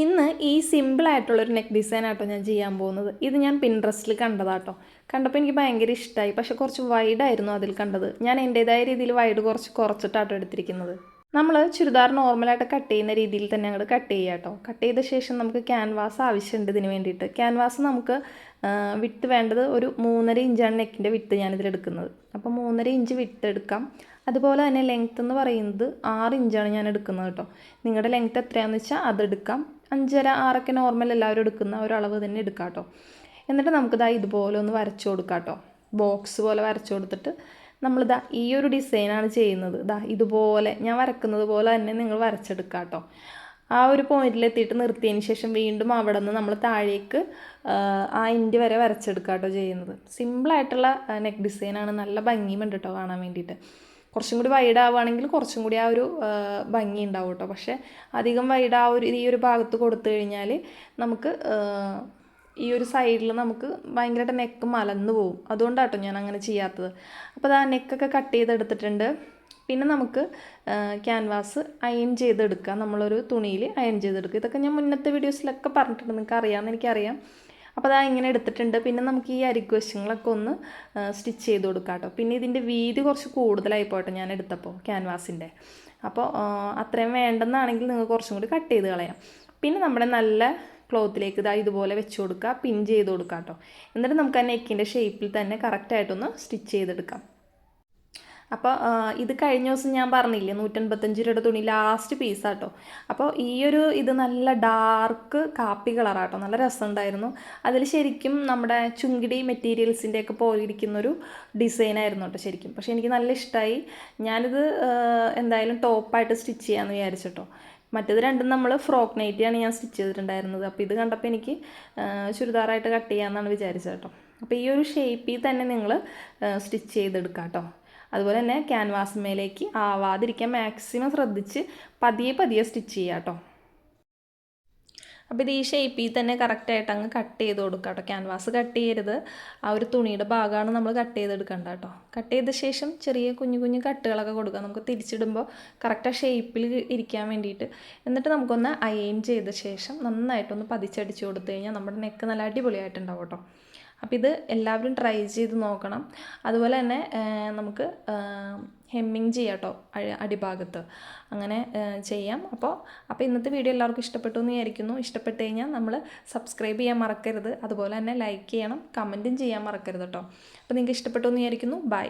ഇന്ന് ഈ സിമ്പിൾ സിമ്പിളായിട്ടുള്ളൊരു നെക്ക് ഡിസൈൻ ആട്ടോ ഞാൻ ചെയ്യാൻ പോകുന്നത്. ഇത് ഞാൻ പിൻട്രസ്റ്റിൽ കണ്ടതാട്ടോ. കണ്ടപ്പോൾ എനിക്ക് ഭയങ്കര ഇഷ്ടമായി പക്ഷെ കുറച്ച് വൈഡായിരുന്നു അതിൽ കണ്ടത്. ഞാൻ എന്റേതായ രീതിയിൽ വൈഡ് കുറച്ച് കുറച്ചിട്ടാട്ടോ എടുത്തിരിക്കുന്നത്. നമ്മൾ ചുരിദാർ നോർമലായിട്ട് കട്ട് ചെയ്യുന്ന രീതിയിൽ തന്നെ അങ്ങോട്ട് കട്ട് ചെയ്യുക കേട്ടോ കട്ട് ചെയ്ത ശേഷം നമുക്ക് ക്യാൻവാസ് ആവശ്യമുണ്ട് ഇതിന് വേണ്ടിയിട്ട്. ക്യാൻവാസ് നമുക്ക് വിട്ട് വേണ്ടത് ഒരു മൂന്നര ഇഞ്ചാണ് നെക്കിന്റെ വിട്ട് ഞാനിതിൽ എടുക്കുന്നത്. അപ്പോൾ മൂന്നര ഇഞ്ച് വിട്ട് എടുക്കാം. അതുപോലെ തന്നെ ലെങ്ത്ത് എന്ന് പറയുന്നത് ആറ് ഇഞ്ചാണ് ഞാൻ എടുക്കുന്നത് കേട്ടോ. നിങ്ങളുടെ ലെങ്ത്ത് എത്രയാണെന്ന് വെച്ചാൽ അതെടുക്കാം അഞ്ചര ആറൊക്കെ നോർമൽ എല്ലാവരും എടുക്കുന്ന ഒരു അളവ് തന്നെ എടുക്കാം കേട്ടോ എന്നിട്ട് നമുക്കിതാ ഇതുപോലെ ഒന്ന് വരച്ചു കൊടുക്കാം കേട്ടോ ബോക്സ് പോലെ വരച്ചു കൊടുത്തിട്ട് നമ്മളിതാ ഈ ഒരു ഡിസൈനാണ് ചെയ്യുന്നത്. ഇതാ ഇതുപോലെ ഞാൻ വരക്കുന്നത് പോലെ തന്നെ നിങ്ങൾ വരച്ചെടുക്കുക കേട്ടോ ആ ഒരു പോയിന്റിൽ എത്തിയിട്ട് നിർത്തിയതിന് ശേഷം വീണ്ടും അവിടെ നിന്ന് നമ്മൾ താഴേക്ക് ആ ഇൻഡ് വരെ വരച്ചെടുക്കുക കേട്ടോ ചെയ്യുന്നത് സിമ്പിളായിട്ടുള്ള നെക്ക് ഡിസൈനാണ് നല്ല ഭംഗിയുമുണ്ട് കേട്ടോ കാണാൻ വേണ്ടിയിട്ട്. കുറച്ചും കൂടി വൈഡ് ആവുകയാണെങ്കിൽ കുറച്ചും കൂടി ആ ഒരു ഭംഗി ഉണ്ടാവും കേട്ടോ. പക്ഷേ അധികം വൈഡ് ആ ഒരു ഈ ഒരു ഭാഗത്ത് കൊടുത്തു കഴിഞ്ഞാൽ നമുക്ക് ഈ ഒരു സൈഡിൽ നമുക്ക് ഭയങ്കരമായിട്ട് നെക്ക് മലന്നു പോകും. അതുകൊണ്ടാട്ടോ ഞാൻ അങ്ങനെ ചെയ്യാത്തത്. അപ്പോൾ അത് ആ നെക്കൊക്കെ കട്ട് ചെയ്തെടുത്തിട്ടുണ്ട്. പിന്നെ നമുക്ക് ക്യാൻവാസ് അയൺ ചെയ്തെടുക്കുക നമ്മളൊരു തുണിയിൽ അയൺ ചെയ്തെടുക്കുക. ഇതൊക്കെ ഞാൻ മുന്നത്തെ വീഡിയോസിലൊക്കെ പറഞ്ഞിട്ടുണ്ട്. നിങ്ങൾക്ക് അറിയാമെന്ന് എനിക്കറിയാം. അപ്പോൾ അതാ ഇങ്ങനെ എടുത്തിട്ടുണ്ട്. പിന്നെ നമുക്ക് ഈ അരിക്കുവശങ്ങളൊക്കെ ഒന്ന് സ്റ്റിച്ച് ചെയ്ത് കൊടുക്കാം കേട്ടോ പിന്നെ ഇതിന്റെ വീതി കുറച്ച് കൂടുതലായി പോട്ടെ ഞാൻ എടുത്തപ്പോൾ ക്യാൻവാസിന്റെ അപ്പോൾ അത്രയും വേണ്ടെന്നാണെങ്കിൽ നിങ്ങൾ കുറച്ചും കൂടി കട്ട് ചെയ്ത് കളയാം. പിന്നെ നമ്മുടെ നല്ല ക്ലോത്തിലേക്ക് ഇതാ ഇതുപോലെ വെച്ച് കൊടുക്കുക പിൻ ചെയ്ത് കൊടുക്കാം കേട്ടോ എന്നിട്ട് നമുക്ക് ആ നെക്കിന്റെ ഷേപ്പിൽ തന്നെ കറക്റ്റായിട്ടൊന്ന് സ്റ്റിച്ച് ചെയ്തെടുക്കാം. അപ്പോൾ ഇത് കഴിഞ്ഞ ദിവസം ഞാൻ പറഞ്ഞില്ലേ നൂറ്റൻപത്തഞ്ച് രൂപയുടെ തുണി ലാസ്റ്റ് പീസാട്ടോ അപ്പോൾ ഈ ഒരു ഇത് നല്ല ഡാർക്ക് കാപ്പി കളറാട്ടോ നല്ല രസമുണ്ടായിരുന്നു. അതിൽ ശരിക്കും നമ്മുടെ ചുങ്കിടി മെറ്റീരിയൽസിന്റെ ഒക്കെ പോയിരിക്കുന്നൊരു ഡിസൈനായിരുന്നു കേട്ടോ ശരിക്കും. പക്ഷേ എനിക്ക് നല്ല ഇഷ്ടമായി ഞാനിത് എന്തായാലും ടോപ്പായിട്ട് സ്റ്റിച്ച് ചെയ്യാമെന്ന് വിചാരിച്ചിട്ടോ. മറ്റേത് രണ്ടും നമ്മൾ ഫ്രോക്ക് നൈറ്റിയാണ് ഞാൻ സ്റ്റിച്ച് ചെയ്തിട്ടുണ്ടായിരുന്നത്. അപ്പോൾ ഇത് കണ്ടപ്പോൾ എനിക്ക് ചുരിദാറായിട്ട് കട്ട് ചെയ്യാമെന്നാണ് വിചാരിച്ചത് കേട്ടോ അപ്പോൾ ഈ ഒരു ഷേപ്പിൽ തന്നെ നിങ്ങൾ സ്റ്റിച്ച് ചെയ്തെടുക്കാം കേട്ടോ അതുപോലെ തന്നെ ക്യാൻവാസ് മേലേക്ക് ആവാതിരിക്കാൻ മാക്സിമം ശ്രദ്ധിച്ച് പതിയെ പതിയെ സ്റ്റിച്ച് ചെയ്യുക കേട്ടോ അപ്പോൾ ഇത് ഈ ഷേപ്പിൽ തന്നെ കറക്റ്റായിട്ട് അങ്ങ് കട്ട് ചെയ്ത് കൊടുക്കുക കേട്ടോ ക്യാൻവാസ് കട്ട് ചെയ്യരുത്. ആ ഒരു തുണിയുടെ ഭാഗമാണ് നമ്മൾ കട്ട് ചെയ്തെടുക്കേണ്ട കേട്ടോ കട്ട് ചെയ്ത ശേഷം ചെറിയ കുഞ്ഞു കുഞ്ഞു കട്ടുകളൊക്കെ കൊടുക്കുക. നമുക്ക് തിരിച്ചിടുമ്പോൾ കറക്റ്റ് ആ ഷേപ്പിൽ ഇരിക്കാൻ വേണ്ടിയിട്ട്. എന്നിട്ട് നമുക്കൊന്ന് അയൺ ചെയ്ത ശേഷം നന്നായിട്ടൊന്ന് പതിച്ചടിച്ച് കൊടുത്തു കഴിഞ്ഞാൽ നമ്മുടെ നെക്ക് നല്ല അടിപൊളിയായിട്ടുണ്ടാവും കേട്ടോ അപ്പോൾ ഇത് എല്ലാവരും ട്രൈ ചെയ്ത് നോക്കണം. അതുപോലെ തന്നെ നമുക്ക് ഹെമ്മിങ് ചെയ്യാം കേട്ടോ അടിഭാഗത്ത്. അങ്ങനെ ചെയ്യാം. അപ്പോൾ അപ്പോൾ ഇന്നത്തെ വീഡിയോ എല്ലാവർക്കും ഇഷ്ടപ്പെട്ടു എന്ന് വിചാരിക്കുന്നു. ഇഷ്ടപ്പെട്ട് കഴിഞ്ഞാൽ നമ്മൾ സബ്സ്ക്രൈബ് ചെയ്യാൻ മറക്കരുത്. അതുപോലെ തന്നെ ലൈക്ക് ചെയ്യണം. കമന്റും ചെയ്യാൻ മറക്കരുത് കേട്ടോ അപ്പോൾ നിങ്ങൾക്ക് ഇഷ്ടപ്പെട്ടു എന്ന് വിചാരിക്കുന്നു. ബൈ